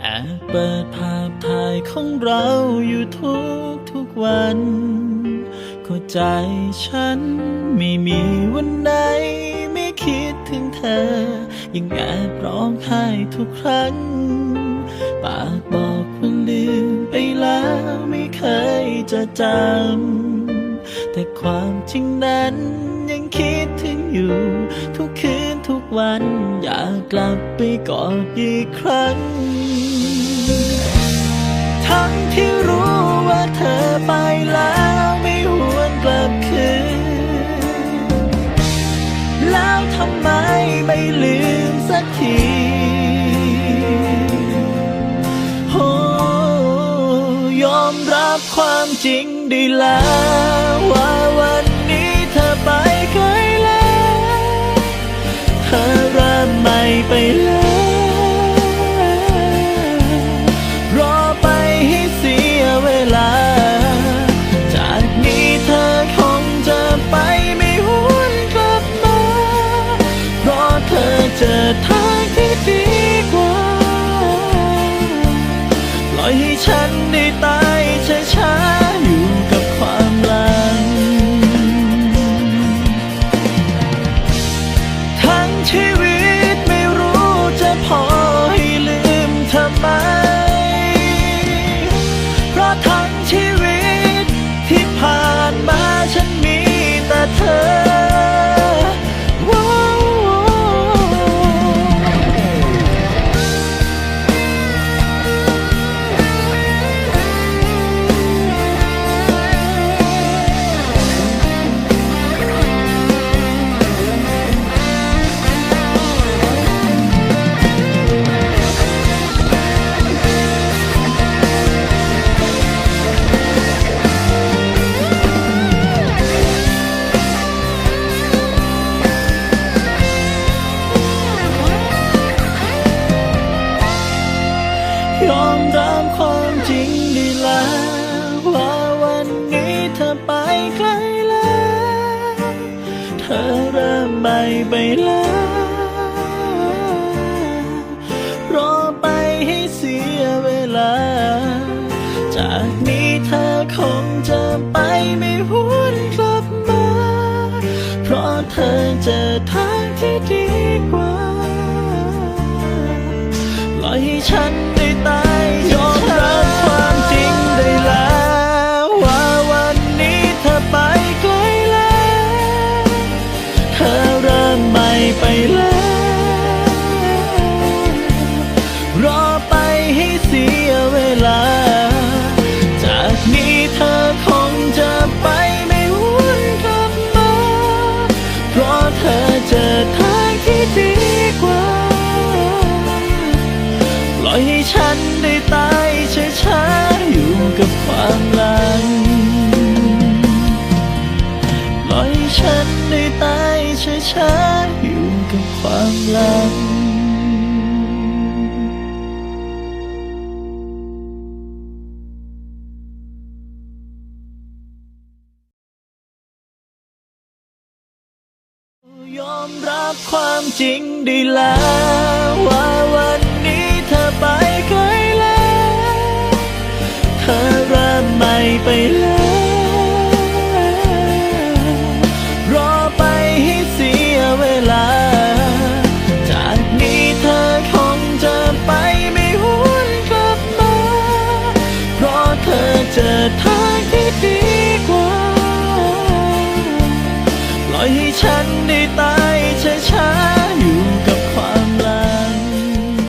แอบเปิดภาพถ่ายของเราอยู่ทุกทุกวันเข้าใจฉันไม่มีวันไหนไม่คิดถึงเธอ ยังแอบร้องไห้ทุกครั้ง ปากบอกว่าลืมไปแล้วไม่เคยจะจำแต่ความจริงนั้นยังคิดถึงอยู่ทุกคืน วัน อยากกลับไปกอดอีกครั้ง ทั้งที่รู้ว่าเธอไปแล้วไม่หวนกลับคืน แล้วทำไมไม่ลืมสักทีโอ้ยอมรับความจริงได้แล้ว รอไปให้เสียเวลา จากนี้เธอคงจะไปไม่หวนกลับมา เพราะเธอเจอทางที่ดีกว่า ปล่อยให้ฉันได้ตาย ยอมรับความจริงได้แล้ว ว่าวันนี้เธอไปไกลแล้ว เธอเริ่มไม่ไปแล้วรอไปให้เสียเวลา จากนี้เธอคงจะไปไม่หวนกลับมา เพราะเธอเจอทางที่ดีกว่า ปล่อยให้ฉัน ไปแล้ว รอไปให้เสียเวลา จากนี้เธอคงจะไปไม่วนกลับมา เพราะเธอเจอทางที่ดีกว่า ปล่อยให้ฉันได้ตายช้าๆอยู่กับความหลังปล่อยให้ฉันได้ตายช้าๆ ความหลังยอมรับความจริงได้แล้วว่าวันนี้เธอไปไกลแล้ว เธอเริ่มไม่ไปแล้